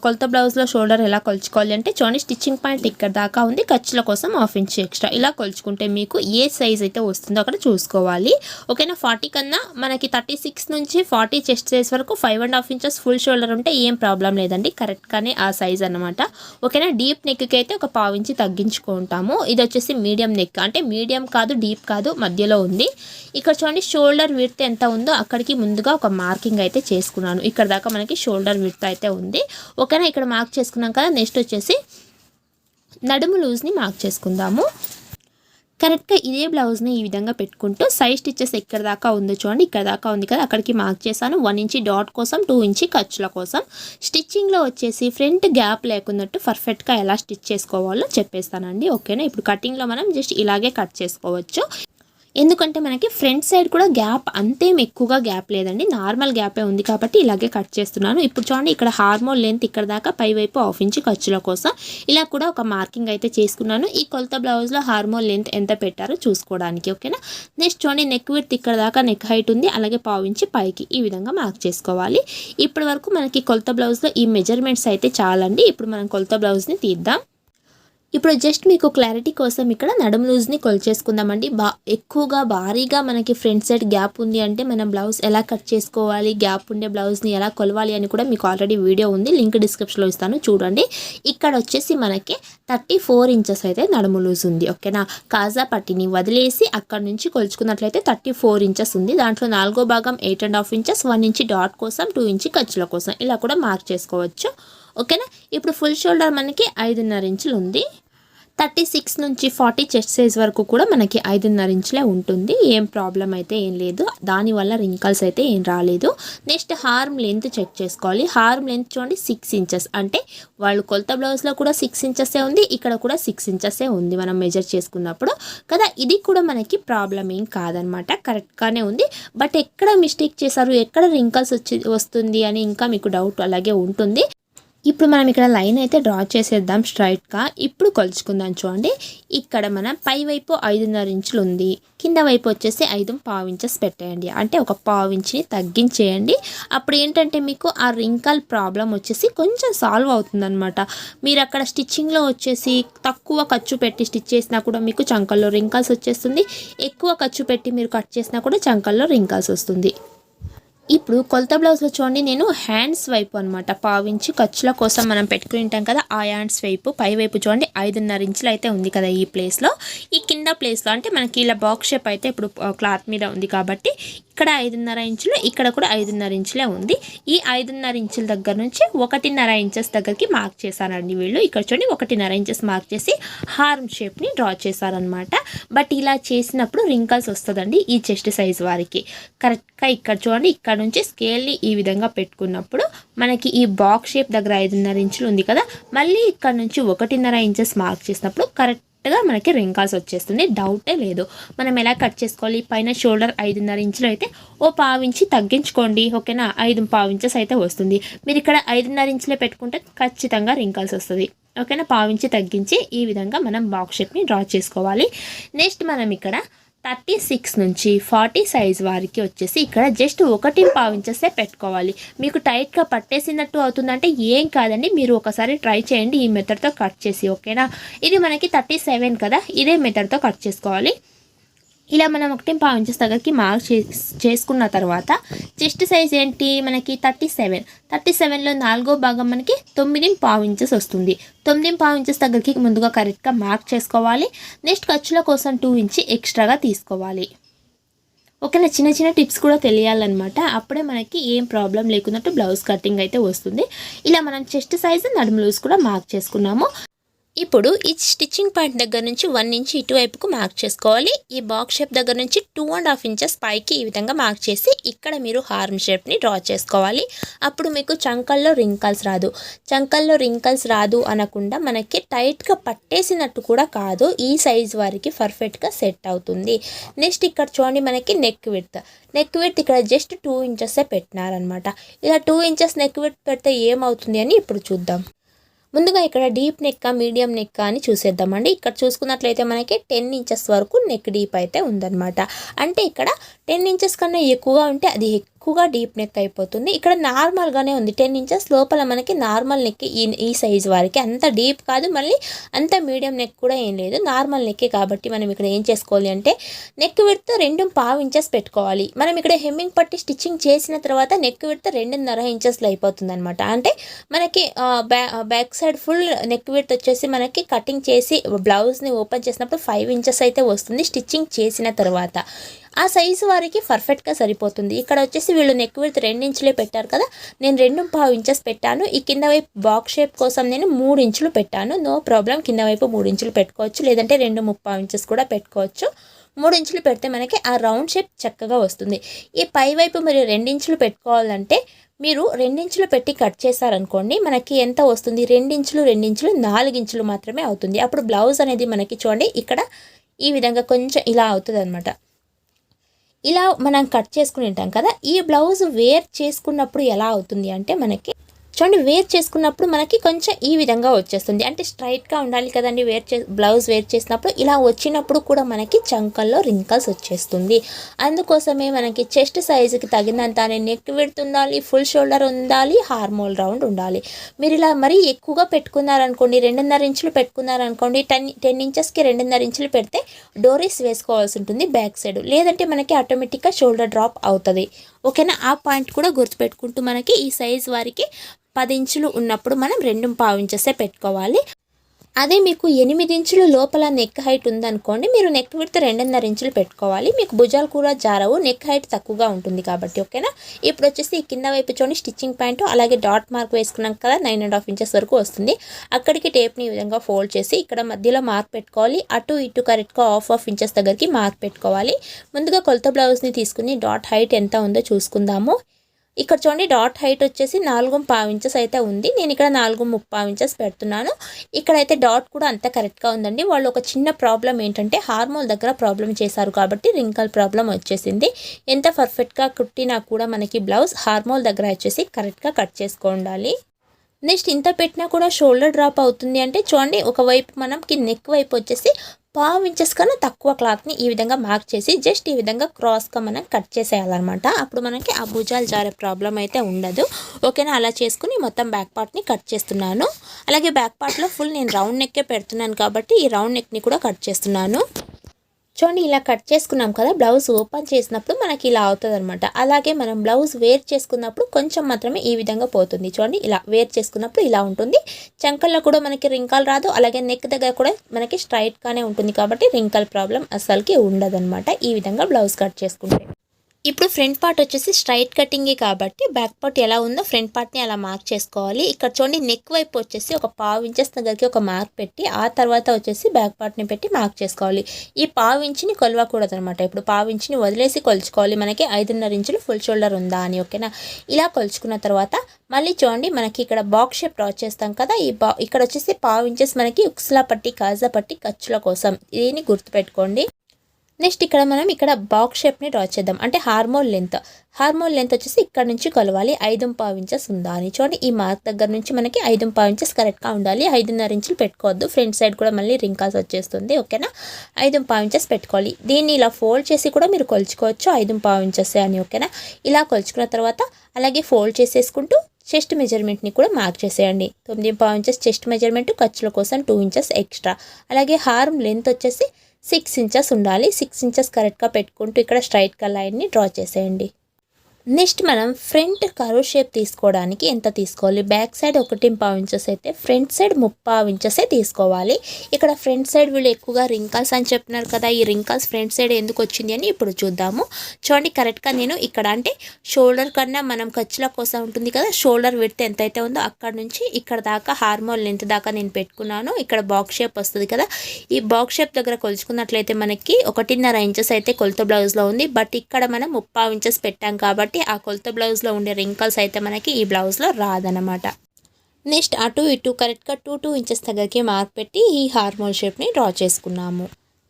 కొలత బ్లౌజ్లో షోల్డర్ ఎలా కొలుచుకోవాలి అంటే చూడండి స్టిచ్చింగ్ పాయింట్ ఇక్కడ దాకా ఉంది. ఖర్చుల కోసం హాఫ్ ఇంచ్ ఎక్స్ట్రా. ఇలా కొలుచుకుంటే మీకు ఏ సైజ్ అయితే వస్తుందో అక్కడ చూసుకోవాలి. ఓకేనా? ఫార్టీ కన్నా మనకి థర్టీ సిక్స్ నుంచి ఫార్టీ చెస్ట్ సైజ్ వరకు five and half inches full shoulder ఉంటే ఏం ప్రాబ్లం లేదండి. కరెక్ట్గానే ఆ సైజ్ అనమాట ఓకేనా? డీప్ నెక్కి అయితే ఒక పావు ఇంచి తగ్గించుకుంటాము. ఇది వచ్చేసి మీడియం నెక్. అంటే మీడియం కాదు డీప్ కాదు మధ్యలో ఉంది. ఇక్కడ చూడండి షోల్డర్ విడ్త్ ఎంత ఉందో అక్కడికి ముందుగా ఒక మార్కింగ్ అయితే చేసుకున్నాను. ఇక్కడ దాకా మనకి షోల్డర్ విడ్త్ అయితే ఉంది. ఓకేనా ఇక్కడ మార్క్ చేసుకున్నాం కదా నెక్స్ట్ వచ్చేసి నడుము లూజ్ని మార్క్ చేసుకుందాము. కరెక్ట్గా ఇదే బ్లౌజ్ని ఈ విధంగా పెట్టుకుంటూ సైడ్ స్టిచ్చెస్ ఎక్కడ దాకా ఉందో చూడండి ఇక్కడ దాకా ఉంది కదా అక్కడికి మార్క్ చేశాను. వన్ ఇంచి డాట్ కోసం టూ ఇంచి ఖర్చుల కోసం. స్టిచ్చింగ్లో వచ్చేసి ఫ్రంట్ గ్యాప్ లేకున్నట్టు పర్ఫెక్ట్గా ఎలా స్టిచ్ చేసుకోవాలో చెప్పేస్తానండి. ఓకేనా ఇప్పుడు కటింగ్లో మనం జస్ట్ ఇలాగే కట్ చేసుకోవచ్చు. ఎందుకంటే మనకి ఫ్రంట్ సైడ్ కూడా గ్యాప్ అంతేం ఎక్కువగా గ్యాప్ లేదండి. నార్మల్ గ్యాపే ఉంది కాబట్టి ఇలాగే కట్ చేస్తున్నాను. ఇప్పుడు చూడండి ఇక్కడ హార్మోన్ లెంత్ ఇక్కడ దాకా పై వైపు హాఫ్ ఇంచ్ ఖర్చుల కోసం ఇలా కూడా ఒక మార్కింగ్ అయితే చేసుకున్నాను. ఈ కొలత బ్లౌజ్లో హార్మోన్ లెంత్ ఎంత పెట్టారో చూసుకోవడానికి ఓకేనా? నెక్స్ట్ చూడండి నెక్ విడ్త్ ఇక్కడ దాకా నెక్ హైట్ ఉంది. అలాగే పావు ఇంచ్ పైకి ఈ విధంగా మార్క్ చేసుకోవాలి. ఇప్పటి వరకు మనకి కొలత బ్లౌజ్లో ఈ మెజర్మెంట్స్ అయితే చాలండి. ఇప్పుడు మనం కొలత బ్లౌజ్ని తీద్దాం. ఇప్పుడు జస్ట్ మీకు క్లారిటీ కోసం ఇక్కడ నడుము లూజ్ని కొలిచేసుకుందామండి బా ఎక్కువగా భారీగా మనకి ఫ్రంట్ సైడ్ గ్యాప్ ఉంది అంటే మనం బ్లౌజ్ ఎలా కట్ చేసుకోవాలి గ్యాప్ ఉండే బ్లౌజ్ని ఎలా కొలవాలి అని కూడా మీకు ఆల్రెడీ వీడియో ఉంది. లింక్ డిస్క్రిప్షన్లో ఇస్తాను చూడండి. ఇక్కడ వచ్చేసి మనకి థర్టీ ఫోర్ ఇంచెస్ అయితే నడుము లూజ్ ఉంది ఓకేనా కాజా పట్టిని వదిలేసి అక్కడ నుంచి కొలుచుకున్నట్లయితే థర్టీ ఫోర్ ఇంచెస్ ఉంది. దాంట్లో నాలుగో భాగం eight and half inches one inch dot కోసం టూ ఇంచి ఖర్చుల కోసం ఇలా కూడా మార్క్ చేసుకోవచ్చు ఓకేనా ఇప్పుడు ఫుల్ షోల్డర్ మనకి ఐదున్నర ఇంచులు ఉంది. థర్టీ సిక్స్ నుంచి ఫార్టీ చెస్ట్ సైజ్ వరకు కూడా మనకి ఐదున్నర ఇంచులే ఉంటుంది. ఏం ప్రాబ్లం అయితే ఏం లేదు. దానివల్ల రింకల్స్ అయితే ఏం రాలేదు. నెక్స్ట్ హార్మ్ లెంత్ చెక్ చేసుకోవాలి. హార్మ్ లెంత్ చూడండి సిక్స్ ఇంచెస్ అంటే వాళ్ళు కొలత బ్లౌజ్లో కూడా సిక్స్ ఇంచెసే ఉంది ఇక్కడ కూడా సిక్స్ ఇంచెసే ఉంది మనం మెజర్ చేసుకున్నప్పుడు. కదా ఇది కూడా మనకి ప్రాబ్లం ఏం కాదనమాట. కరెక్ట్గానే ఉంది. బట్ ఎక్కడ మిస్టేక్ చేశారు? ఎక్కడ రింకల్స్ వచ్చి వస్తుంది అని ఇంకా మీకు డౌట్ అలాగే ఉంటుంది. ఇప్పుడు మనం ఇక్కడ లైన్ అయితే డ్రా చేసేద్దాం స్ట్రైట్గా. ఇప్పుడు కొలుచుకుందాం చూడండి. ఇక్కడ మన పై వైపు ఐదున్నర ఇంచులు ఉంది కింద వైపు వచ్చేసి ఐదు పావు ఇంచెస్ పెట్టేయండి. అంటే ఒక పావు ఇంచుని తగ్గించేయండి. అప్పుడు ఏంటంటే మీకు ఆ రింకల్ ప్రాబ్లం వచ్చేసి కొంచెం సాల్వ్ అవుతుందన్నమాట. మీరు అక్కడ స్టిచ్చింగ్లో వచ్చేసి తక్కువ ఖర్చు పెట్టి స్టిచ్ చేసినా కూడా మీకు చంకల్లో రింకల్స్ వచ్చేస్తుంది. ఎక్కువ ఖర్చు పెట్టి మీరు కట్ చేసినా కూడా చంకల్లో రింకల్స్ వస్తుంది. ఇప్పుడు కొలత బ్లౌజ్లో చూడండి నేను హ్యాండ్స్ వైపు అనమాట పావించి ఖర్చుల కోసం మనం పెట్టుకుని ఉంటాం కదా ఆ హ్యాండ్స్ వైపు. పై వైపు చూడండి ఐదున్నర ఇంచులు అయితే ఉంది కదా ఈ ప్లేస్లో. ఈ కింద ప్లేస్లో అంటే మనకి ఇలా బాక్స్ షేప్ అయితే ఇప్పుడు క్లాత్ మీద ఉంది కాబట్టి ఇక్కడ ఐదున్నర ఇంచులు ఇక్కడ కూడా ఐదున్నర ఇంచులే ఉంది. ఈ ఐదున్నర ఇంచుల దగ్గర నుంచి ఒకటిన్నర ఇంచెస్ దగ్గరికి మార్క్ చేశారండి వీళ్ళు. ఇక్కడ చూడండి ఒకటిన్నర ఇంచెస్ మార్క్ చేసి హార్మ్ షేప్ని డ్రా చేశారనమాట బట్ ఇలా చేసినప్పుడు రింకల్స్ వస్తుందండి ఈ చెస్ట్ సైజ్ వారికి. కరెక్ట్గా ఇక్కడ చూడండి ఇక్కడ నుంచి స్కేల్ని ఈ విధంగా పెట్టుకున్నప్పుడు మనకి ఈ బాక్స్ షేప్ దగ్గర ఐదున్నర ఇంచులు ఉంది కదా మళ్ళీ ఇక్కడ నుంచి ఒకటిన్నర ఇంచెస్ మార్క్ చేసినప్పుడు కరెక్ట్ కరెక్ట్గా మనకి రింకాల్స్ వచ్చేస్తుంది. డౌటే లేదు. మనం ఎలా కట్ చేసుకోవాలి? పైన షోల్డర్ ఐదున్నర ఇంచులు అయితే ఓ పావించి తగ్గించుకోండి. ఓకేనా ఐదు పావించెస్ అయితే వస్తుంది. మీరు ఇక్కడ ఐదున్నర ఇంచులే పెట్టుకుంటే ఖచ్చితంగా రింకాల్స్ వస్తుంది. ఓకేనా పావించి తగ్గించి ఈ విధంగా మనం బాక్స్ షేప్ని డ్రా చేసుకోవాలి. నెక్స్ట్ మనం ఇక్కడ థర్టీ సిక్స్ నుంచి ఫార్టీ సైజ్ వారికి వచ్చేసి ఇక్కడ జస్ట్ ఒకటి పావించేస్తే పెట్టుకోవాలి. మీకు టైట్గా పట్టేసినట్టు అవుతుందంటే ఏం కాదండి. మీరు ఒకసారి ట్రై చేయండి ఈ మెథడ్తో కట్ చేసి ఓకేనా? ఇది మనకి థర్టీ సెవెన్ కదా ఇదే మెథడ్తో కట్ చేసుకోవాలి. ఇలా మనం ఒకటి పావు ఇంచెస్ దగ్గరికి మార్క్ చేసుకున్న తర్వాత చెస్ట్ సైజ్ ఏంటి? మనకి థర్టీ సెవెన్. థర్టీ సెవెన్లో నాలుగో భాగం మనకి తొమ్మిది పావు ఇంచెస్ వస్తుంది. తొమ్మిది పావు ఇంచెస్ దగ్గరికి ముందుగా కరెక్ట్గా మార్క్ చేసుకోవాలి. నెక్స్ట్ ఖర్చుల కోసం టూ ఇంచి ఎక్స్ట్రాగా తీసుకోవాలి. ఓకేనా చిన్న చిన్న టిప్స్ కూడా తెలియాలన్నమాట. అప్పుడే మనకి ఏం ప్రాబ్లం లేకున్నట్టు బ్లౌజ్ కటింగ్ అయితే వస్తుంది. ఇలా మనం చెస్ట్ సైజు నడుము లూజ్ కూడా మార్క్ చేసుకున్నాము. ఇప్పుడు ఈ స్టిచ్చింగ్ పాయింట్ దగ్గర నుంచి వన్ ఇంచ్ ఇటువైపుకు మార్క్ చేసుకోవాలి. ఈ బాక్స్ షేప్ దగ్గర నుంచి టూ అండ్ హాఫ్ ఇంచెస్ పైకి ఈ విధంగా మార్క్ చేసి ఇక్కడ మీరు హార్మ్ షేప్ని డ్రా చేసుకోవాలి. అప్పుడు మీకు చంకల్లో రింకల్స్ రాదు. చంకల్లో రింకల్స్ రాదు అనకుండా మనకి టైట్గా పట్టేసినట్టు కూడా కాదు. ఈ సైజ్ వారికి పర్ఫెక్ట్గా సెట్ అవుతుంది. నెక్స్ట్ ఇక్కడ చూడండి మనకి నెక్ విడ్త్ నెక్ విడ్త్ ఇక్కడ జస్ట్ టూ ఇంచెస్సే పెట్టినారనమాట ఇలా టూ ఇంచెస్ నెక్ విడ్త్ పెడితే ఏమవుతుంది అని ఇప్పుడు చూద్దాం. ముందుగా ఇక్కడ డీప్ నెక్క మీడియం నెక్క అని చూసేద్దామండి. ఇక్కడ చూసుకున్నట్లయితే మనకి టెన్ ఇంచెస్ వరకు నెక్ డీప్ అయితే ఉందన్నమాట. అంటే ఇక్కడ టెన్ ఇంచెస్ కన్నా ఎక్కువగా ఉంటే అది ఎక్కువగా డీప్ నెక్ అయిపోతుంది. ఇక్కడ నార్మల్గానే ఉంది. టెన్ ఇంచెస్ లోపల మనకి నార్మల్ నెక్ ఈ ఈ సైజ్ వారికి. అంత డీప్ కాదు. మళ్ళీ అంత మీడియం నెక్ కూడా ఏం లేదు. నార్మల్ నెక్కే కాబట్టి మనం ఇక్కడ ఏం చేసుకోవాలి అంటే నెక్ విడత రెండు పావు ఇంచెస్ పెట్టుకోవాలి. మనం ఇక్కడ హెమ్మింగ్ పట్టి స్టిచ్చింగ్ చేసిన తర్వాత నెక్ విడత రెండున్నర ఇంచెస్లో అయిపోతుంది అనమాట అంటే మనకి బ్యా బ్యాక్ సైడ్ ఫుల్ నెక్ విడత వచ్చేసి మనకి కటింగ్ చేసి బ్లౌజ్ని ఓపెన్ చేసినప్పుడు ఫైవ్ ఇంచెస్ అయితే వస్తుంది స్టిచ్చింగ్ చేసిన తర్వాత. ఆ సైజు వారికి పర్ఫెక్ట్గా సరిపోతుంది. ఇక్కడ వచ్చేసి వీళ్ళు నెక్ విత్ రెండు ఇంచులే పెట్టారు కదా. నేను రెండు పావు ఇంచెస్ పెట్టాను. ఈ కింద వైపు బాక్స్ షేప్ కోసం నేను మూడు ఇంచులు పెట్టాను. నో ప్రాబ్లం కింద వైపు మూడు ఇంచులు పెట్టుకోవచ్చు. లేదంటే రెండు ముప్పావు ఇంచెస్ కూడా పెట్టుకోవచ్చు. మూడు ఇంచులు పెడితే మనకి ఆ రౌండ్ షేప్ చక్కగా వస్తుంది. ఈ పై వైపు మీరు రెండించులు పెట్టుకోవాలంటే మీరు రెండించులు పెట్టి కట్ చేశారనుకోండి మనకి ఎంత వస్తుంది? రెండించులు రెండించులు నాలుగించులు మాత్రమే అవుతుంది. అప్పుడు బ్లౌజ్ అనేది మనకి చూడండి ఇక్కడ ఈ విధంగా కొంచెం ఇలా అవుతుంది అనమాట ఇలా మనం కట్ చేసుకుని ఉంటాం కదా ఈ బ్లౌజ్ వేర్ చేసుకున్నప్పుడు ఎలా అవుతుంది అంటే మనకి చూడండి వేర్ చేసుకున్నప్పుడు మనకి కొంచెం ఈ విధంగా వచ్చేస్తుంది. అంటే స్ట్రైట్గా ఉండాలి కదండి వేర్ చే బ్లౌజ్ వేర్ చేసినప్పుడు. ఇలా వచ్చినప్పుడు కూడా మనకి చంకల్లో రింకల్స్ వచ్చేస్తుంది. అందుకోసమే మనకి చెస్ట్ సైజుకి తగినంత నెక్ విడుతు ఉండాలి ఫుల్ షోల్డర్ ఉండాలి హార్మోల్ రౌండ్ ఉండాలి. మీరు ఇలా మరీ ఎక్కువగా పెట్టుకున్నారనుకోండి రెండున్నర ఇంచులు పెట్టుకున్నారనుకోండి టెన్ టెన్ ఇంచెస్కి రెండున్నర ఇంచులు పెడితే డోరీస్ వేసుకోవాల్సి ఉంటుంది బ్యాక్ సైడ్ లేదంటే మనకి ఆటోమేటిక్గా షోల్డర్ డ్రాప్ అవుతుంది. ఓకేనా? ఆ పాయింట్ కూడా గుర్తుపెట్టుకుంటూ మనకి ఈ సైజ్ వారికి పది ఇంచులు ఉన్నప్పుడు మనం రెండు పావు ఇంచెసే పెట్టుకోవాలి. అదే మీకు ఎనిమిది ఇంచులు లోపల నెక్ హైట్ ఉందనుకోండి మీరు నెక్ విడత రెండున్నర ఇంచులు పెట్టుకోవాలి. మీకు భుజాలు కూడా జారవు నెక్ హైట్ తక్కువగా ఉంటుంది కాబట్టి ఓకేనా? ఇప్పుడు వచ్చేసి ఈ కింద వైపు చూడండి స్టిచ్చింగ్ ప్యాంటు అలాగే డాట్ మార్క్ వేసుకున్నాం కదా నైన్ అండ్ హాఫ్ ఇంచెస్ వరకు వస్తుంది. అక్కడికి టేప్ని ఈ విధంగా ఫోల్డ్ చేసి ఇక్కడ మధ్యలో మార్క్ పెట్టుకోవాలి. అటు ఇటు కరెక్ట్గా హాఫ్ హాఫ్ ఇంచెస్ దగ్గరికి మార్క్ పెట్టుకోవాలి. ముందుగా కొలత బ్లౌజ్ని తీసుకుని డాట్ హైట్ ఎంత ఉందో చూసుకుందాము. ఇక్కడ చూడండి డాట్ హైట్ వచ్చేసి నాలుగు పావు ఇంచెస్ అయితే ఉంది. నేను ఇక్కడ నాలుగు ముప్పావు ఇంచెస్ పెడుతున్నాను. ఇక్కడైతే డాట్ కూడా అంత కరెక్ట్గా ఉందండి. వాళ్ళు ఒక చిన్న ప్రాబ్లం ఏంటంటే హార్మోన్ దగ్గర ప్రాబ్లం చేశారు కాబట్టి రింకల్ ప్రాబ్లం వచ్చేసింది. ఎంత పర్ఫెక్ట్గా కుట్టినా కూడా మనకి బ్లౌజ్ హార్మోన్ దగ్గర వచ్చేసి కరెక్ట్గా కట్ చేసుకోండాలి నెక్స్ట్ ఇంత పెట్టినా కూడా షోల్డర్ డ్రాప్ అవుతుంది అంటే చూడండి ఒకవైపు మనకి నెక్ వైపు వచ్చేసి పావు ఇంచెస్ కన్నా తక్కువ క్లాత్ని ఈ విధంగా మార్క్ చేసి జస్ట్ ఈ విధంగా క్రాస్గా మనం కట్ చేసేయాలన్నమాట. అప్పుడు మనకి ఆ భుజాలు జారే ప్రాబ్లం అయితే ఉండదు. ఓకేనా? అలా చేసుకుని మొత్తం బ్యాక్ పార్ట్ని కట్ చేస్తున్నాను. అలాగే బ్యాక్ పార్ట్లో ఫుల్ నేను రౌండ్ నెక్కే పెడుతున్నాను కాబట్టి ఈ రౌండ్ నెక్ని కూడా కట్ చేస్తున్నాను. చూడండి ఇలా కట్ చేసుకున్నాం కదా బ్లౌజ్ ఓపెన్ చేసినప్పుడు మనకి ఇలా అవుతుంది అనమాట అలాగే మనం బ్లౌజ్ వేర్ చేసుకున్నప్పుడు కొంచెం మాత్రమే ఈ విధంగా పోతుంది. చూడండి ఇలా వేర్ చేసుకున్నప్పుడు ఇలా ఉంటుంది. చంకల్లో కూడా మనకి రింకల్ రాదు. అలాగే నెక్ దగ్గర కూడా మనకి స్ట్రైట్గానే ఉంటుంది. కాబట్టి రింకల్ ప్రాబ్లం అసలుకి ఉండదన్నమాట. ఈ విధంగా బ్లౌజ్ కట్ చేసుకుంటే. ఇప్పుడు ఫ్రంట్ పార్ట్ వచ్చేసి స్ట్రైట్ కటింగే కాబట్టి బ్యాక్ పార్ట్ ఎలా ఉందో ఫ్రంట్ పార్ట్ని అలా మార్క్ చేసుకోవాలి. ఇక్కడ చూడండి నెక్ వైపు వచ్చేసి ఒక పావు ఇంచెస్ దగ్గరికి ఒక మార్క్ పెట్టి ఆ తర్వాత వచ్చేసి బ్యాక్ పార్ట్ని పెట్టి మార్క్ చేసుకోవాలి. ఈ పావు ఇంచుని కొలవకూడదు అనమాట ఇప్పుడు పావు ఇంచుని వదిలేసి కొలుచుకోవాలి. మనకి ఐదున్నర ఇంచులు ఫుల్ షోల్డర్ ఉందా అని ఓకేనా? ఇలా కొలుచుకున్న తర్వాత మళ్ళీ చూడండి మనకి ఇక్కడ బాక్స్ షేప్ డ్రా చేస్తాం కదా ఈ బా ఇక్కడ వచ్చేసి పావు ఇంచెస్ మనకి ఉక్స్లా పట్టి కాజా పట్టి ఖర్చుల కోసం. దీన్ని గుర్తుపెట్టుకోండి. నెక్స్ట్ ఇక్కడ మనం ఇక్కడ బాక్స్ షేప్ని డ్రా చేద్దాం. అంటే హార్మోన్ లెంత్ హార్మోన్ లెంత్ వచ్చేసి ఇక్కడ నుంచి కొలవాలి. ఐదు పావు ఇంచెస్ ఉందా అని చూడండి ఈ మార్క్ దగ్గర నుంచి మనకి ఐదు పావు ఇంచెస్ కరెక్ట్గా ఉండాలి. ఐదున్నర ఇంచులు పెట్టుకోవద్దు. ఫ్రంట్ సైడ్ కూడా మళ్ళీ రింకాల్స్ వచ్చేస్తుంది. ఓకేనా? ఐదు పావు ఇంచెస్ పెట్టుకోవాలి. దీన్ని ఇలా ఫోల్డ్ చేసి కూడా మీరు కొలుచుకోవచ్చు. ఐదు పావు ఇంచెస్ అని ఓకేనా? ఇలా కొలుచుకున్న తర్వాత అలాగే ఫోల్డ్ చేసేసుకుంటూ చెస్ట్ మెజర్మెంట్ని కూడా మార్క్ చేసేయండి. తొమ్మిది పావు ఇంచెస్ చెస్ట్ మెజర్మెంట్ ఖర్చుల కోసం టూ ఇంచెస్ ఎక్స్ట్రా. అలాగే హార్మ్ లెంత్ వచ్చేసి సిక్స్ ఇంచెస్ ఉండాలి. సిక్స్ ఇంచెస్ కరెక్ట్గా పెట్టుకుంటూ ఇక్కడ స్ట్రైట్గా లైన్ని డ్రా చేసేయండి. నెక్స్ట్ మనం ఫ్రంట్ కరువు షేప్ తీసుకోవడానికి ఎంత తీసుకోవాలి? బ్యాక్ సైడ్ ఒకటి పావు ఇంచెస్ అయితే ఫ్రంట్ సైడ్ ముప్పావు ఇంచెసే తీసుకోవాలి? ఇక్కడ ఫ్రంట్ సైడ్ వీళ్ళు ఎక్కువగా రింకల్స్ అని చెప్పినారు కదా ఈ రింకల్స్ ఫ్రంట్ సైడ్ ఎందుకు వచ్చింది అని ఇప్పుడు చూద్దాము. చూడండి కరెక్ట్గా నేను ఇక్కడ అంటే షోల్డర్ కన్నా మనం ఖర్చుల కోసం ఉంటుంది కదా షోల్డర్ విడ్త్ ఎంతైతే ఉందో అక్కడ నుంచి ఇక్కడ దాకా హార్మోన్ లెంత్ దాకా నేను పెట్టుకున్నాను. ఇక్కడ బాక్స్ షేప్ వస్తుంది కదా ఈ బాక్స్ షేప్ దగ్గర కొలుచుకున్నట్లయితే మనకి ఒకటిన్నర ఇంచెస్ అయితే కొలత బ్లౌజ్లో ఉంది. బట్ ఇక్కడ మనం ముప్పావు ఇంచెస్ పెట్టాం కాబట్టి ఆ కొలత బ్లౌజ్లో ఉండే రింకల్స్ అయితే మనకి ఈ బ్లౌజ్లో రాదనమాట నెక్స్ట్ అటు ఇటు కరెక్ట్గా టూ టూ ఇంచెస్ దగ్గరికి మార్క్ పెట్టి ఈ హార్మోన్ షేప్ని డ్రా చేసుకున్నాము.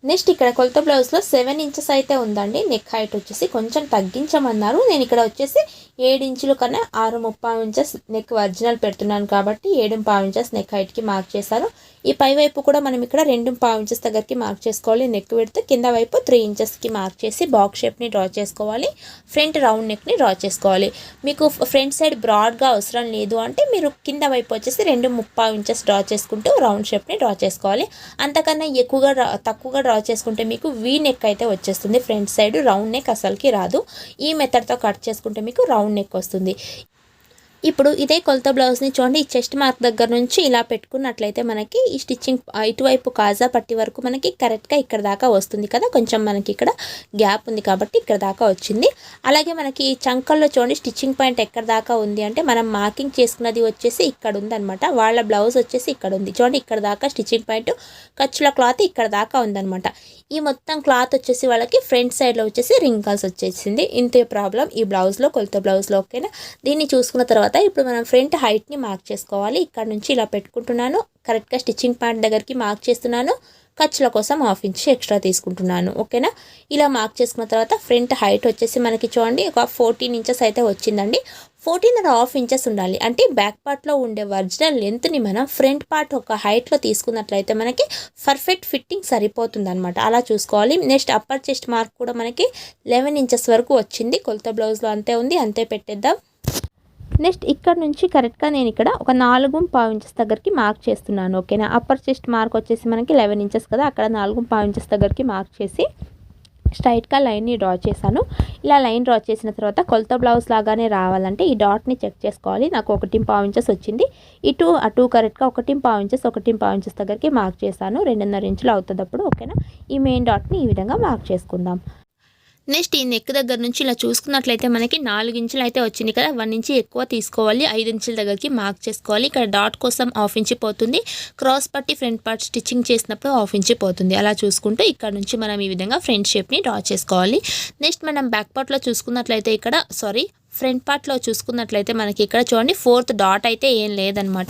నెక్స్ట్ ఇక్కడ కొలత బ్లౌజ్లో సెవెన్ ఇంచెస్ అయితే ఉందండి. నెక్ హైట్ వచ్చేసి కొంచెం తగ్గించమన్నారు. నేను ఇక్కడ వచ్చేసి ఏడు ఇంచుల కన్నా ఆరు ముప్పై ఇంచెస్ నెక్ ఒరిజినల్ పెడుతున్నాను కాబట్టి ఏడు పావు ఇంచెస్ నెక్ హైట్కి మార్క్ చేశాను. ఈ పై వైపు కూడా మనం ఇక్కడ రెండు పావు ఇంచెస్ దగ్గరికి మార్క్ చేసుకోవాలి. నెక్ పెడితే కింద వైపు త్రీ ఇంచెస్కి మార్క్ చేసి బాక్స్ షేప్ని డ్రా చేసుకోవాలి. ఫ్రంట్ రౌండ్ నెక్ని డ్రా చేసుకోవాలి. మీకు ఫ్రంట్ సైడ్ బ్రాడ్గా అవసరం లేదు అంటే మీరు కింద వైపు వచ్చేసి రెండు ముప్పై ఇంచెస్ డ్రా చేసుకుంటూ రౌండ్ షేప్ని డ్రా చేసుకోవాలి. అంతకన్నా ఎక్కువగా తక్కువగా డ్రా చేసుకుంటే మీకు వీ నెక్ అయితే వచ్చేస్తుంది. ఫ్రంట్ సైడ్ రౌండ్ నెక్ అసలుకి రాదు. ఈ మెథడ్తో కట్ చేసుకుంటే మీకు రౌండ్ నెక్ వస్తుంది. ఇప్పుడు ఇదే కొలత బ్లౌజ్ని చూడండి ఈ చెస్ట్ మార్క్ దగ్గర నుంచి ఇలా పెట్టుకున్నట్లయితే మనకి ఈ స్టిచ్చింగ్ ఇటువైపు కాజా పట్టి వరకు మనకి కరెక్ట్గా ఇక్కడ దాకా వస్తుంది కదా. కొంచెం మనకి ఇక్కడ గ్యాప్ ఉంది కాబట్టి ఇక్కడ దాకా వచ్చింది. అలాగే మనకి ఈ చంకల్లో చూడండి స్టిచ్చింగ్ పాయింట్ ఎక్కడ దాకా ఉంది అంటే మనం మార్కింగ్ చేసుకున్నది వచ్చేసి ఇక్కడ ఉందనమాట వాళ్ళ బ్లౌజ్ వచ్చేసి ఇక్కడ ఉంది. చూడండి ఇక్కడ దాకా స్టిచ్చింగ్ పాయింట్ ఖర్చుల క్లాత్ ఇక్కడ దాకా ఉందనమాట ఈ మొత్తం క్లాత్ వచ్చేసి వాళ్ళకి ఫ్రంట్ సైడ్లో వచ్చేసి రింకల్స్ వచ్చేసింది. ఇంతే ప్రాబ్లం ఈ బ్లౌజ్లో కొలత బ్లౌజ్లో ఓకేనా? దీన్ని చూసుకున్న తర్వాత ఇప్పుడు మనం ఫ్రంట్ హైట్ని మార్క్ చేసుకోవాలి. ఇక్కడ నుంచి ఇలా పెట్టుకుంటున్నాను. కరెక్ట్గా స్టిచ్చింగ్ పాయింట్ దగ్గరికి మార్క్ చేస్తున్నాను. ఖర్చుల కోసం హాఫ్ ఇంచ్ ఎక్స్ట్రా తీసుకుంటున్నాను. ఓకేనా? ఇలా మార్క్ చేసుకున్న తర్వాత ఫ్రంట్ హైట్ వచ్చేసి మనకి చూడండి ఒక ఫోర్టీన్ ఇంచెస్ అయితే వచ్చిందండి. ఫోర్టీన్ అండ్ హాఫ్ ఇంచెస్ ఉండాలి. అంటే బ్యాక్ పార్ట్లో ఉండే ఒరిజినల్ లెంత్ని మనం ఫ్రంట్ పార్ట్ ఒక హైట్లో తీసుకున్నట్లయితే మనకి పర్ఫెక్ట్ ఫిట్టింగ్ సరిపోతుంది అనమాట అలా చూసుకోవాలి. నెక్స్ట్ అప్పర్ చెస్ట్ మార్క్ కూడా మనకి లెవెన్ ఇంచెస్ వరకు వచ్చింది. కొలత బ్లౌజ్లో అంతే ఉంది. అంతే పెట్టేద్దాం. నెక్స్ట్ ఇక్కడ నుంచి కరెక్ట్గా నేను ఇక్కడ ఒక నాలుగు పావు ఇంచెస్ దగ్గరికి మార్క్ చేస్తున్నాను ఓకేనా? అప్పర్ చెస్ట్ మార్క్ వచ్చేసి మనకి లెవెన్ ఇంచెస్ కదా అక్కడ నాలుగు పావు ఇంచెస్ దగ్గరికి మార్క్ చేసి స్ట్రైట్గా లైన్ని డ్రా చేశాను. ఇలా లైన్ డ్రా చేసిన తర్వాత కొలత బ్లౌజ్ లాగానే రావాలంటే ఈ డాట్ని చెక్ చేసుకోవాలి. నాకు ఒకటి పావు ఇంచెస్ వచ్చింది. ఇటు అటు కరెక్ట్గా ఒకటి పావు ఇంచెస్ ఒకటి పావు ఇంచెస్ దగ్గరికి మార్క్ చేశాను. రెండున్నర ఇంచులు అవుతుంది అప్పుడు ఓకేనా? ఈ మెయిన్ డాట్ని ఈ విధంగా మార్క్ చేసుకుందాం. నెక్స్ట్ ఈ నెక్ దగ్గర నుంచి ఇలా చూసుకున్నట్లయితే మనకి నాలుగు ఇంచులు అయితే వచ్చింది కదా. వన్ ఇంచి ఎక్కువ తీసుకోవాలి. ఐదు ఇంచుల దగ్గరికి మార్క్ చేసుకోవాలి. ఇక్కడ డాట్ కోసం హాఫ్ ఇంచి పోతుంది. క్రాస్ పట్టి ఫ్రంట్ పార్ట్ స్టిచ్చింగ్ చేసినప్పుడు హాఫ్ ఇంచి పోతుంది. అలా చూసుకుంటూ ఇక్కడ నుంచి మనం ఈ విధంగా ఫ్రంట్ షేప్ని డ్రా చేసుకోవాలి. నెక్స్ట్ మనం బ్యాక్ పార్ట్లో చూసుకున్నట్లయితే ఇక్కడ సారీ ఫ్రంట్ పార్ట్లో చూసుకున్నట్లయితే మనకి ఇక్కడ చూడండి ఫోర్త్ డాట్ అయితే ఏం లేదనమాట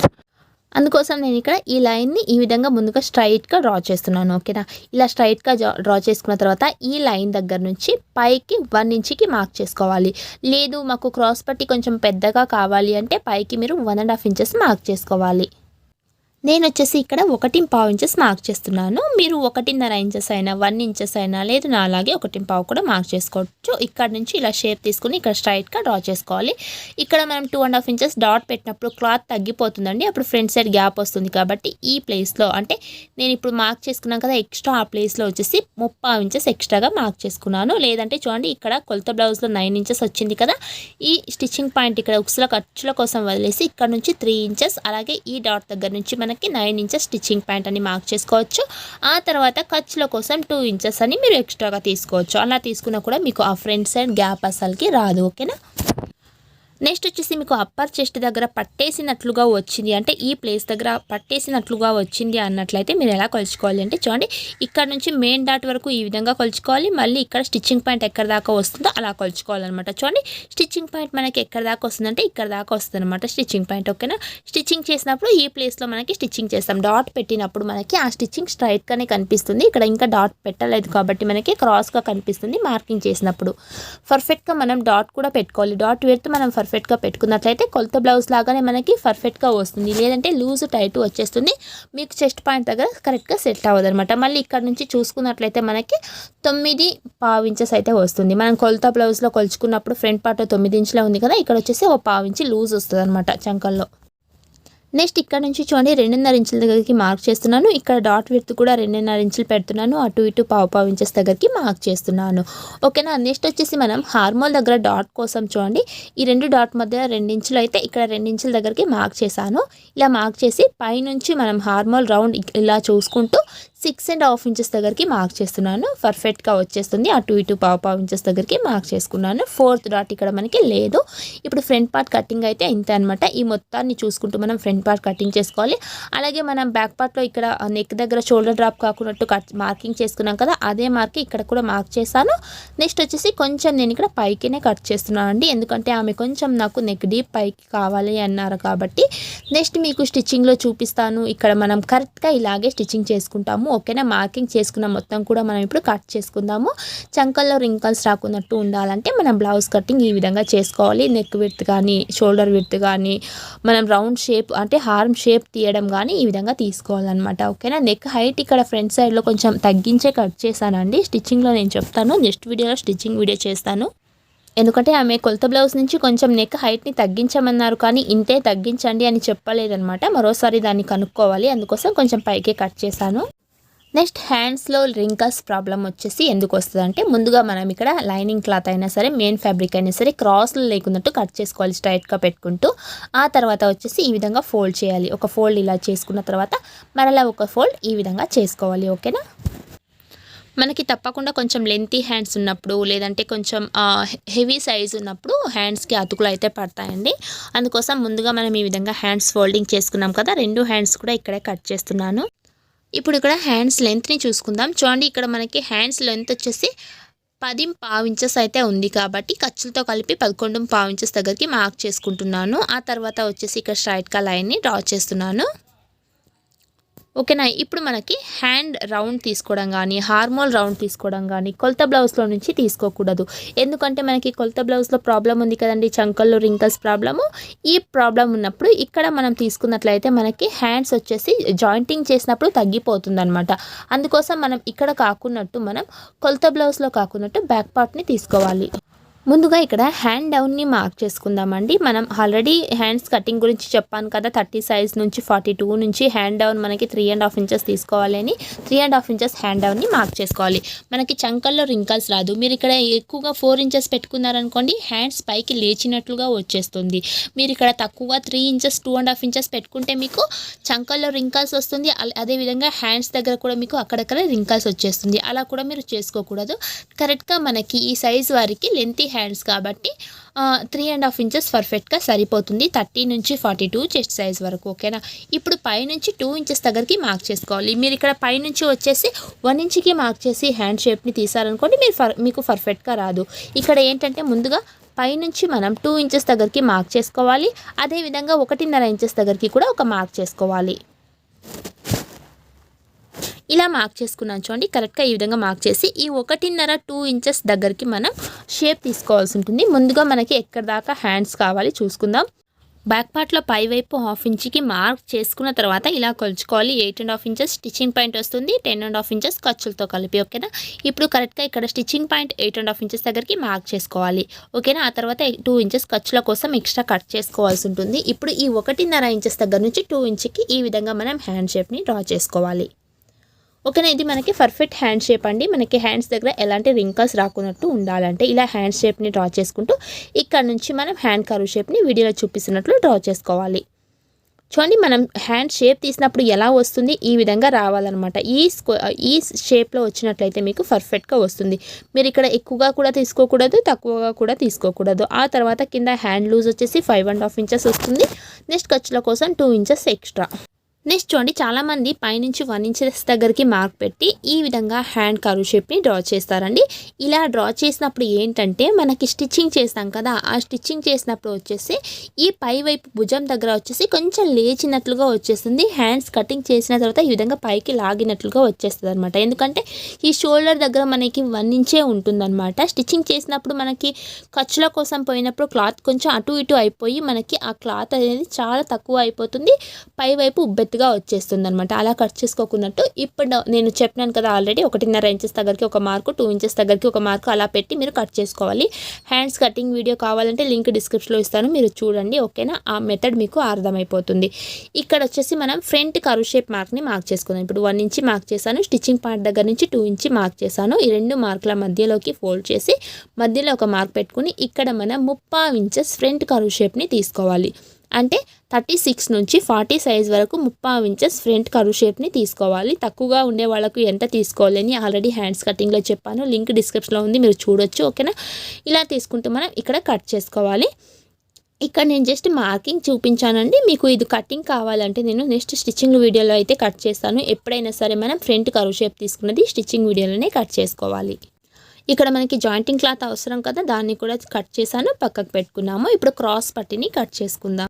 అందుకోసం నేను ఇక్కడ ఈ లైన్ని ఈ విధంగా ముందుగా స్ట్రైట్గా డ్రా చేస్తున్నాను ఓకేనా? ఇలా స్ట్రైట్గా డ్రా చేసుకున్న తర్వాత ఈ లైన్ దగ్గర నుంచి పైకి వన్ ఇంచ్కి మార్క్ చేసుకోవాలి. లేదు మాకు క్రాస్ పట్టి కొంచెం పెద్దగా కావాలి అంటే పైకి మీరు one and half inches mark చేసుకోవాలి. నేను వచ్చేసి ఇక్కడ ఒకటి పావు ఇంచెస్ మార్క్ చేస్తున్నాను. మీరు ఒకటిన్నర ఇంచెస్ అయినా వన్ ఇంచెస్ అయినా లేదు నా అలాగే ఒకటి పావు కూడా మార్క్ చేసుకోవచ్చు. ఇక్కడ నుంచి ఇలా షేప్ తీసుకుని ఇక్కడ స్ట్రైట్గా డ్రా చేసుకోవాలి. ఇక్కడ మనం two and half inches dot పెట్టినప్పుడు క్లాత్ తగ్గిపోతుందండి. అప్పుడు ఫ్రంట్ సైడ్ గ్యాప్ వస్తుంది కాబట్టి ఈ ప్లేస్లో అంటే నేను ఇప్పుడు మార్క్ చేసుకున్నాను కదా ఎక్స్ట్రా ఆ ప్లేస్లో వచ్చేసి ముప్పై ఇంచెస్ ఎక్స్ట్రాగా మార్క్ చేసుకున్నాను. లేదంటే చూడండి ఇక్కడ కొలత బ్లౌజ్లో నైన్ ఇంచెస్ వచ్చింది కదా ఈ స్టిచ్చింగ్ పాయింట్ ఇక్కడ ఉక్సుల ఖర్చుల కోసం వదిలేసి ఇక్కడ నుంచి త్రీ ఇంచెస్ అలాగే ఈ డాట్ దగ్గర నుంచి మనం మనకి నైన్ ఇంచెస్ స్టిచ్చింగ్ ప్యాంట్ అని మార్క్ చేసుకోవచ్చు. ఆ తర్వాత ఖర్చుల కోసం టూ ఇంచెస్ అని మీరు ఎక్స్ట్రాగా తీసుకోవచ్చు. అలా తీసుకున్నా కూడా మీకు ఆ ఫ్రంట్ సైడ్ గ్యాప్ అసలుకి రాదు. ఓకేనా? నెక్స్ట్ వచ్చేసి మీకు అప్పర్ చెస్ట్ దగ్గర పట్టేసినట్లుగా వచ్చింది. అంటే ఈ ప్లేస్ దగ్గర పట్టేసినట్లుగా వచ్చింది అన్నట్లయితే మీరు ఎలా కొలుచుకోవాలి అంటే చూడండి ఇక్కడ నుంచి మెయిన్ డాట్ వరకు ఈ విధంగా కొలుచుకోవాలి. మళ్ళీ ఇక్కడ స్టిచ్చింగ్ పాయింట్ ఎక్కడ దాకా వస్తుందో అలా కొలుచుకోవాలన్నమాట. చూడండి స్టిచ్చింగ్ పాయింట్ మనకి ఎక్కడ దాకా వస్తుందంటే ఇక్కడ దాకా వస్తుందన్నమాట స్టిచ్చింగ్ పాయింట్ ఓకేనా స్టిచ్చింగ్ చేసినప్పుడు ఈ ప్లేస్లో మనకి స్టిచ్చింగ్ చేస్తాం. డాట్ పెట్టినప్పుడు మనకి ఆ స్టిచ్చింగ్ స్ట్రైట్గానే కనిపిస్తుంది. ఇక్కడ ఇంకా డాట్ పెట్టలేదు కాబట్టి మనకి క్రాస్గా కనిపిస్తుంది మార్కింగ్ చేసినప్పుడు. పర్ఫెక్ట్గా మనం డాట్ కూడా పెట్టుకోవాలి. డాట్ పెడితే మనం పర్ఫెక్ట్గా పెట్టుకున్నట్లయితే కొలత బ్లౌజ్ లాగానే మనకి పర్ఫెక్ట్గా వస్తుంది. లేదంటే లూజ్ టైట్ వచ్చేస్తుంది. మీకు చెస్ట్ పాయింట్ దగ్గర కరెక్ట్గా సెట్ అవ్వదు అనమాట మళ్ళీ ఇక్కడ నుంచి చూసుకున్నట్లయితే మనకి తొమ్మిది పావు ఇంచెస్ అయితే వస్తుంది. మనం కొలత బ్లౌజ్లో కొలుచుకున్నప్పుడు ఫ్రంట్ పార్ట్ తొమ్మిది ఇంచులో ఉంది కదా ఇక్కడ వచ్చేసి ఒక పావు ఇంచి లూజ్ వస్తుంది అనమాట చంకల్లో. నెక్స్ట్ ఇక్కడ నుంచి చూడండి రెండున్నర ఇంచుల దగ్గరికి మార్క్ చేస్తున్నాను. ఇక్కడ డాట్ విత్ కూడా రెండున్నర ఇంచులు పెడుతున్నాను. అటు ఇటు పావు పావు ఇంచెస్ దగ్గరికి మార్క్ చేస్తున్నాను. ఓకేనా నెక్స్ట్ వచ్చేసి మనం హార్మోల్ దగ్గర డాట్ కోసం చూడండి. ఈ రెండు డాట్ మధ్య రెండు ఇంచులు అయితే ఇక్కడ రెండు ఇంచుల దగ్గరికి మార్క్ చేశాను. ఇలా మార్క్ చేసి పైనుంచి మనం హార్మోల్ రౌండ్ ఇలా చూసుకుంటూ సిక్స్ అండ్ హాఫ్ ఇంచెస్ దగ్గరికి మార్క్ చేస్తున్నాను. పర్ఫెక్ట్గా వచ్చేస్తుంది. అటు ఇటు పావు పావు ఇంచెస్ దగ్గరికి మార్క్ చేసుకున్నాను. ఫోర్త్ డాట్ ఇక్కడ మనకి లేదు. ఇప్పుడు ఫ్రంట్ పార్ట్ కటింగ్ అయితే ఇంతే అనమాట ఈ మొత్తాన్ని చూసుకుంటూ మనం ఫ్రంట్ పార్ట్ కటింగ్ చేసుకోవాలి. అలాగే మనం బ్యాక్ పార్ట్లో ఇక్కడ నెక్ దగ్గర షోల్డర్ డ్రాప్ కాకున్నట్టు కట్ మార్కింగ్ చేసుకున్నాం కదా అదే మార్క్ ఇక్కడ కూడా మార్క్ చేశాను. నెక్స్ట్ వచ్చేసి కొంచెం నేను ఇక్కడ పైకినే కట్ చేస్తున్నాను అండి. ఎందుకంటే ఆమె కొంచెం నాకు నెక్ డీప్ పైకి కావాలి అన్నారు కాబట్టి. నెక్స్ట్ మీకు స్టిచ్చింగ్లో చూపిస్తాను. ఇక్కడ మనం కరెక్ట్గా ఇలాగే స్టిచ్చింగ్ చేసుకుంటాము. ఓకేనా? మార్కింగ్ చేసుకున్న మొత్తం కూడా మనం ఇప్పుడు కట్ చేసుకుందాము. చంకల్లో రింకల్స్ రాకున్నట్టు ఉండాలంటే మనం బ్లౌజ్ కటింగ్ ఈ విధంగా చేసుకోవాలి. నెక్ విడ్త్ కానీ షోల్డర్ విడ్త్ కానీ మనం రౌండ్ షేప్ అంటే హార్మ్ షేప్ తీయడం కానీ ఈ విధంగా తీసుకోవాలన్నమాట. ఓకేనా? నెక్ హైట్ ఇక్కడ ఫ్రంట్ సైడ్లో కొంచెం తగ్గించే కట్ చేశానండి. స్టిచ్చింగ్లో నేను చెప్తాను. నెక్స్ట్ వీడియోలో స్టిచ్చింగ్ వీడియో చేస్తాను. ఎందుకంటే ఆమె కొలత బ్లౌజ్ నుంచి కొంచెం నెక్ హైట్ని తగ్గించమన్నారు కానీ ఇంతే తగ్గించండి అని చెప్పలేదన్నమాట. మరోసారి దాన్ని కనుక్కోవాలి. అందుకోసం కొంచెం పైకే కట్ చేశాను. నెక్స్ట్ హ్యాండ్స్లో రింకల్స్ ప్రాబ్లం వచ్చేసి ఎందుకు వస్తుంది అంటే ముందుగా మనం ఇక్కడ లైనింగ్ క్లాత్ అయినా సరే మెయిన్ ఫ్యాబ్రిక్ అయినా సరే క్రాస్లు లేకున్నట్టు కట్ చేసుకోవాలి స్ట్రైట్గా పెట్టుకుంటూ. ఆ తర్వాత వచ్చేసి ఈ విధంగా ఫోల్డ్ చేయాలి. ఒక ఫోల్డ్ ఇలా చేసుకున్న తర్వాత మరలా ఒక ఫోల్డ్ ఈ విధంగా చేసుకోవాలి. ఓకేనా? మనకి తప్పకుండా కొంచెం లెంతీ హ్యాండ్స్ ఉన్నప్పుడు లేదంటే కొంచెం హెవీ సైజ్ ఉన్నప్పుడు హ్యాండ్స్కి అతుకులు అయితే పడతాయండి. అందుకోసం ముందుగా మనం ఈ విధంగా హ్యాండ్స్ ఫోల్డింగ్ చేసుకున్నాం కదా రెండు హ్యాండ్స్ కూడా ఇక్కడే కట్ చేస్తున్నాను. ఇప్పుడు ఇక్కడ హ్యాండ్స్ లెంత్ని చూసుకుందాం. చూడండి ఇక్కడ మనకి హ్యాండ్స్ లెంత్ వచ్చేసి పది పావు ఇంచెస్ అయితే ఉంది కాబట్టి ఖర్చులతో కలిపి పదకొండు పావు ఇంచెస్ దగ్గరికి మార్క్ చేసుకుంటున్నాను. ఆ తర్వాత వచ్చేసి ఇక్కడ స్ట్రైట్గా లైన్ని డ్రా చేస్తున్నాను. ఓకేనా? ఇప్పుడు మనకి హ్యాండ్ రౌండ్ తీసుకోవడం కానీ హార్మోల్ రౌండ్ తీసుకోవడం కానీ కొలత బ్లౌజ్లో నుంచి తీసుకోకూడదు. ఎందుకంటే మనకి కొలత బ్లౌజ్లో ప్రాబ్లం ఉంది కదండి చంకల్లో రింకల్స్ ప్రాబ్లము. ఈ ప్రాబ్లం ఉన్నప్పుడు ఇక్కడ మనం తీసుకున్నట్లయితే మనకి హ్యాండ్స్ వచ్చేసి జాయింటింగ్ చేసినప్పుడు తగ్గిపోతుంది అనమాట అందుకోసం మనం ఇక్కడ కాకున్నట్టు మనం కొలత బ్లౌజ్లో కాకున్నట్టు బ్యాక్ పార్ట్ని తీసుకోవాలి. ముందుగా ఇక్కడ హ్యాండ్ డౌన్ని మార్క్ చేసుకుందామండి. మనం ఆల్రెడీ హ్యాండ్స్ కటింగ్ గురించి చెప్పాను కదా థర్టీ సైజ్ నుంచి ఫార్టీ టూ నుంచి హ్యాండ్ డౌన్ మనకి త్రీ అండ్ హాఫ్ ఇంచెస్ తీసుకోవాలి అని. Three and half inches hand డౌన్ని mark చేసుకోవాలి. మనకి చంకల్లో రింకల్స్ రాదు. మీరు ఇక్కడ ఎక్కువగా ఫోర్ ఇంచెస్ పెట్టుకున్నారనుకోండి హ్యాండ్స్ పైకి లేచినట్లుగా వచ్చేస్తుంది. మీరు ఇక్కడ తక్కువగా three inches two and half inches పెట్టుకుంటే మీకు చంకల్లో రింకల్స్ వస్తుంది. అదేవిధంగా హ్యాండ్స్ దగ్గర కూడా మీకు అక్కడక్కడ రింకల్స్ వచ్చేస్తుంది. అలా కూడా మీరు చేసుకోకూడదు. కరెక్ట్గా మనకి ఈ సైజ్ వారికి లెంతీ హ్యాండ్స్ కాబట్టి త్రీ అండ్ హాఫ్ ఇంచెస్ పర్ఫెక్ట్గా సరిపోతుంది. థర్టీ నుంచి ఫార్టీ టూ చెస్ట్ సైజ్ వరకు ఓకేనా ఇప్పుడు పైనుంచి టూ ఇంచెస్ దగ్గరికి మార్క్ చేసుకోవాలి. మీరు ఇక్కడ పైనుంచి వచ్చేసి వన్ ఇంచ్కి మార్క్ చేసి హ్యాండ్ షేప్ని తీసారనుకోండి మీరు ఫర్ మీకు పర్ఫెక్ట్గా రాదు. ఇక్కడ ఏంటంటే ముందుగా పైనుంచి మనం టూ ఇంచెస్ దగ్గరికి మార్క్ చేసుకోవాలి. అదేవిధంగా ఒకటిన్నర ఇంచెస్ దగ్గరికి కూడా ఒక మార్క్ చేసుకోవాలి. ఇలా మార్క్ చేసుకున్నాను చూడండి. కరెక్ట్గా ఈ విధంగా మార్క్ చేసి ఈ ఒకటిన్నర టూ ఇంచెస్ దగ్గరికి మనం షేప్ తీసుకోవాల్సి ఉంటుంది. ముందుగా మనకి ఎక్కడ దాకా హ్యాండ్స్ కావాలి చూసుకుందాం. బ్యాక్ పార్ట్లో పై వైపు హాఫ్ ఇంచ్కి మార్క్ చేసుకున్న తర్వాత ఇలా కొలుచుకోవాలి. Eight and half inches stitching point వస్తుంది. టెన్ అండ్ హాఫ్ ఇంచెస్ ఖర్చులతో కలిపి ఓకేనా ఇప్పుడు కరెక్ట్గా ఇక్కడ stitching point eight and half inches దగ్గరికి మార్క్ చేసుకోవాలి. ఓకేనా ఆ తర్వాత టూ ఇంచెస్ ఖర్చుల కోసం ఎక్స్ట్రా కట్ చేసుకోవాల్సి ఉంటుంది. ఇప్పుడు ఈ ఒకటిన్నర ఇంచెస్ దగ్గర నుంచి టూ ఇంచ్కి ఈ విధంగా మనం హ్యాండ్ షేప్ని డ్రా చేసుకోవాలి. ఓకేనా ఇది మనకి పర్ఫెక్ట్ హ్యాండ్ షేప్ అండి. మనకి హ్యాండ్స్ దగ్గర ఎలాంటి రింకల్స్ రాకున్నట్టు ఉండాలంటే ఇలా హ్యాండ్ షేప్ని డ్రా చేసుకుంటూ ఇక్కడ నుంచి మనం హ్యాండ్ కరువు షేప్ని వీడియోలో చూపిస్తున్నట్లు డ్రా చేసుకోవాలి. చూడండి మనం హ్యాండ్ షేప్ తీసినప్పుడు ఎలా వస్తుంది? ఈ విధంగా రావాలన్నమాట. ఈ స్క్వ ఈ షేప్లో వచ్చినట్లయితే మీకు పర్ఫెక్ట్గా వస్తుంది. మీరు ఇక్కడ ఎక్కువగా కూడా తీసుకోకూడదు తక్కువగా కూడా తీసుకోకూడదు. ఆ తర్వాత కింద హ్యాండ్ లూజ్ వచ్చేసి ఫైవ్ అండ్ హాఫ్ ఇంచెస్ వస్తుంది. నెక్స్ట్ ఖర్చుల కోసం టూ ఇంచెస్ ఎక్స్ట్రా నెక్స్ట్ చూడండి చాలామంది పైనుంచి వన్ ఇంచెస్ దగ్గరికి మార్క్ పెట్టి ఈ విధంగా హ్యాండ్ కరువు షేప్ని డ్రా చేస్తారండి. ఇలా డ్రా చేసినప్పుడు ఏంటంటే మనకి స్టిచ్చింగ్ చేస్తాం కదా ఆ స్టిచ్చింగ్ చేసినప్పుడు వచ్చేసి ఈ పై వైపు భుజం దగ్గర వచ్చేసి కొంచెం లేచినట్లుగా వచ్చేస్తుంది. హ్యాండ్స్ కటింగ్ చేసిన తర్వాత ఈ విధంగా పైకి లాగినట్లుగా వచ్చేస్తుంది అనమాట ఎందుకంటే ఈ షోల్డర్ దగ్గర మనకి వన్ ఇంచే ఉంటుందన్నమాట. స్టిచ్చింగ్ చేసినప్పుడు మనకి ఖర్చుల కోసం పోయినప్పుడు క్లాత్ కొంచెం అటు ఇటు అయిపోయి మనకి ఆ క్లాత్ అనేది చాలా తక్కువ అయిపోతుంది. పై వైపు ఉబ్బెత్తుగా వచ్చేస్తుంది అనమాట అలా కట్ చేసుకోకున్నట్టు ఇప్పుడు నేను చెప్పినాను కదా ఆల్రెడీ ఒకటిన్నర ఇంచెస్ దగ్గరికి ఒక మార్కు టూ ఇంచెస్ దగ్గరికి ఒక మార్కు అలా పెట్టి మీరు కట్ చేసుకోవాలి. హ్యాండ్స్ కటింగ్ వీడియో కావాలంటే లింక్ డిస్క్రిప్షన్లో ఇస్తాను. మీరు చూడండి ఓకేనా? ఆ మెథడ్ మీకు అర్థమైపోతుంది. ఇక్కడ వచ్చేసి మనం ఫ్రంట్ కరు షేప్ మార్క్ని మార్క్ చేసుకుందాం. ఇప్పుడు వన్ ఇంచి మార్క్ చేశాను స్టిచ్చింగ్ పార్ట్ దగ్గర నుంచి టూ ఇంచి మార్క్ చేశాను. ఈ రెండు మార్కుల మధ్యలోకి ఫోల్డ్ చేసి మధ్యలో ఒక మార్క్ పెట్టుకుని ఇక్కడ మనం ముప్పా ఇంచెస్ ఫ్రంట్ కరు షేప్ని తీసుకోవాలి. అంటే థర్టీ సిక్స్ నుంచి ఫార్టీ సైజ్ వరకు ముప్పై ఇంచెస్ ఫ్రంట్ కరు షేప్ని తీసుకోవాలి. తక్కువగా ఉండే వాళ్ళకు ఎంత తీసుకోవాలని ఆల్రెడీ హ్యాండ్స్ కటింగ్లో చెప్పాను. లింక్ డిస్క్రిప్షన్లో ఉంది మీరు చూడొచ్చు ఓకేనా? ఇలా తీసుకుంటే మనం ఇక్కడ కట్ చేసుకోవాలి. ఇక్కడ నేను జస్ట్ మార్కింగ్ చూపించానండి. మీకు ఇది కటింగ్ కావాలంటే నేను నెక్స్ట్ స్టిచ్చింగ్ వీడియోలో అయితే కట్ చేస్తాను. ఎప్పుడైనా సరే మనం ఫ్రంట్ కరువు షేప్ తీసుకున్నది స్టిచ్చింగ్ వీడియోలోనే కట్ చేసుకోవాలి. ఇక్కడ మనకి జాయింటింగ్ క్లాత్ అవసరం కదా దాన్ని కూడా కట్ చేశాను పక్కకు పెట్టుకున్నాము. ఇప్పుడు క్రాస్ పట్టిని కట్ చేసుకుందాం.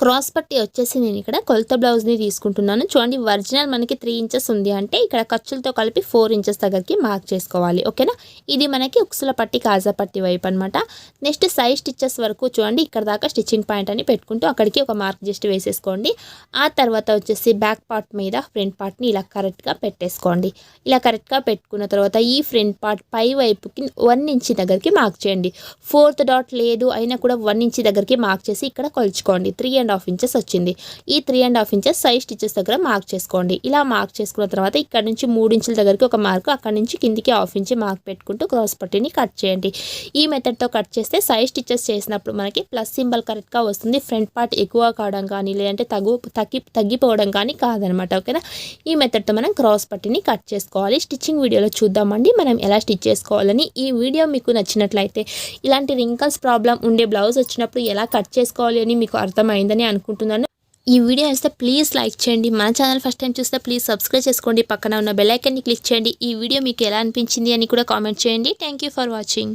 క్రాస్ పట్టి వచ్చేసి నేను ఇక్కడ కొలత బ్లౌజ్ని తీసుకుంటున్నాను. చూడండి ఒరిజినల్ మనకి త్రీ ఇంచెస్ ఉంది అంటే ఇక్కడ ఖర్చులతో కలిపి ఫోర్ ఇంచెస్ దగ్గరికి మార్క్ చేసుకోవాలి. ఓకేనా? ఇది మనకి ఉక్సుల పట్టి కాజా పట్టి వైపు అనమాట నెక్స్ట్ సైడ్ స్టిచ్చెస్ వరకు చూడండి ఇక్కడ దాకా స్టిచ్చింగ్ పాయింట్ అని పెట్టుకుంటూ అక్కడికి ఒక మార్క్ జస్ట్ వేసేసుకోండి. ఆ తర్వాత వచ్చేసి బ్యాక్ పార్ట్ మీద ఫ్రంట్ పార్ట్ని ఇలా కరెక్ట్గా పెట్టేసుకోండి. ఇలా కరెక్ట్గా పెట్టుకున్న తర్వాత ఈ ఫ్రంట్ పార్ట్ పై వైపుకి వన్ ఇంచ్ దగ్గరికి మార్క్ చేయండి. ఫోర్త్ డాట్ లేదు అయినా కూడా వన్ ఇంచ్ దగ్గరికి మార్క్ చేసి ఇక్కడ కొలుచుకోండి. త్రీ అండ్ హాఫ్ ఇంచెస్ వచ్చింది. ఈ three and half inches size stitches దగ్గర మార్క్ చేసుకోండి. ఇలా మార్క్ చేసుకున్న తర్వాత ఇక్కడ నుంచి మూడు ఇంచుల దగ్గరికి ఒక మార్క్ అక్కడ నుంచి కిందికి హాఫ్ ఇంచ్ మార్క్ పెట్టుకుంటూ క్రాస్ పట్టిని కట్ చేయండి. ఈ మెథడ్తో కట్ చేస్తే సైజ్ స్టిచెస్ చేసినప్పుడు మనకి ప్లస్ సింబల్ కరెక్ట్గా వస్తుంది. ఫ్రంట్ పార్ట్ ఎక్కువ కావడం కానీ లేదంటే తగ్గు తగ్గి తగ్గిపోవడం కానీ కాదనమాట ఓకేనా ఈ మెథడ్తో మనం క్రాస్ పట్టిని కట్ చేసుకోవాలి. స్టిచ్చింగ్ వీడియోలో చూద్దామండి. మనం ఎలా స్టిచ్ చేసుకోవాలని ఈ వీడియో మీకు నచ్చినట్లయితే ఇలాంటి రింకల్స్ ప్రాబ్లం ఉండే బ్లౌజ్ వచ్చినప్పుడు ఎలా కట్ చేసుకోవాలి అని మీకు అర్థమైందని అనుకుంటున్నాను. ఈ వీడియో వస్తే ప్లీజ్ లైక్ చేయండి. మన ఛానల్ ఫస్ట్ టైం చూస్తే ప్లీజ్ సబ్స్క్రైబ్ చేసుకోండి. పక్కన ఉన్న బెల్లైకన్ని క్లిక్ చేయండి. ఈ వీడియో మీకు ఎలా అనిపించింది అని కూడా కామెంట్ చేయండి. Thank for watching.